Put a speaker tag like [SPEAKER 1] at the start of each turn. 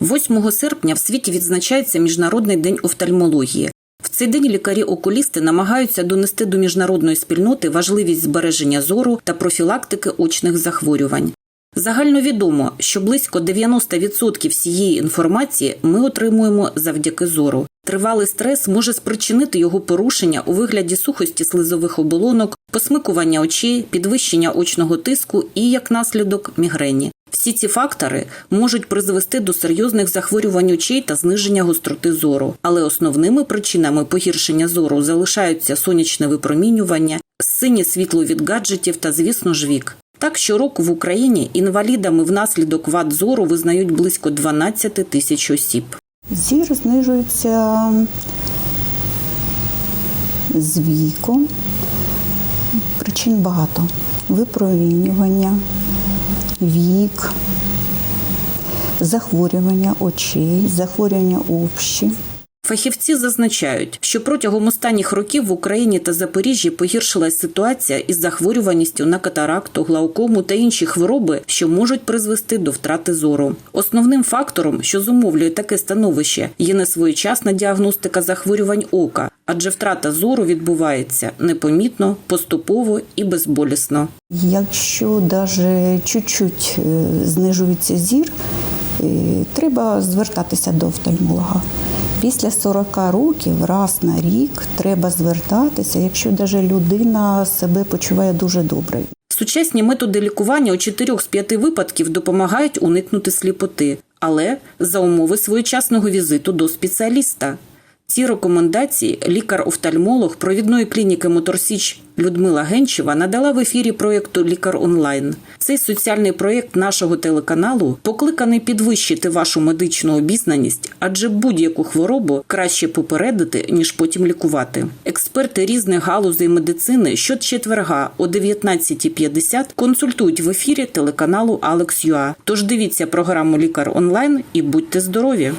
[SPEAKER 1] 8 серпня в світі відзначається Міжнародний день офтальмології. В цей день лікарі-окулісти намагаються донести до міжнародної спільноти важливість збереження зору та профілактики очних захворювань. Загально відомо, що близько 90% всієї інформації ми отримуємо завдяки зору. Тривалий стрес може спричинити його порушення у вигляді сухості слизових оболонок, посмикування очей, підвищення очного тиску і, як наслідок, мігрені. Всі ці фактори можуть призвести до серйозних захворювань очей та зниження гостроти зору, але основними причинами погіршення зору залишаються сонячне випромінювання, синє світло від гаджетів та, звісно ж, вік. Так, щороку в Україні інвалідами внаслідок вад зору визнають близько 12 тисяч осіб.
[SPEAKER 2] Зір знижується з віком. Причин багато. Випромінювання, вік, захворювання очей, захворювання общі.
[SPEAKER 1] Фахівці зазначають, що протягом останніх років в Україні та Запоріжжі погіршилась ситуація із захворюваністю на катаракту, глаукому та інші хвороби, що можуть призвести до втрати зору. Основним фактором, що зумовлює таке становище, є несвоєчасна діагностика захворювань ока, адже втрата зору відбувається непомітно, поступово і безболісно.
[SPEAKER 2] Якщо навіть чуть-чуть е, знижується зір, е, треба звертатися до офтальмолога. Після 40 років раз на рік треба звертатися, якщо даже людина себе почуває дуже добре.
[SPEAKER 1] Сучасні методи лікування у 4 з 5 випадків допомагають уникнути сліпоти, але за умови своєчасного візиту до спеціаліста. Ці рекомендації лікар-офтальмолог провідної клініки Моторсіч Людмила Генчева надала в ефірі проєкту Лікар онлайн. Цей соціальний проєкт нашого телеканалу покликаний підвищити вашу медичну обізнаність, адже будь-яку хворобу краще попередити ніж потім лікувати. Експерти різних галузей медицини щочетверга о 19.50 консультують в ефірі телеканалу Алекс.ua. Тож дивіться програму Лікар онлайн і будьте здорові!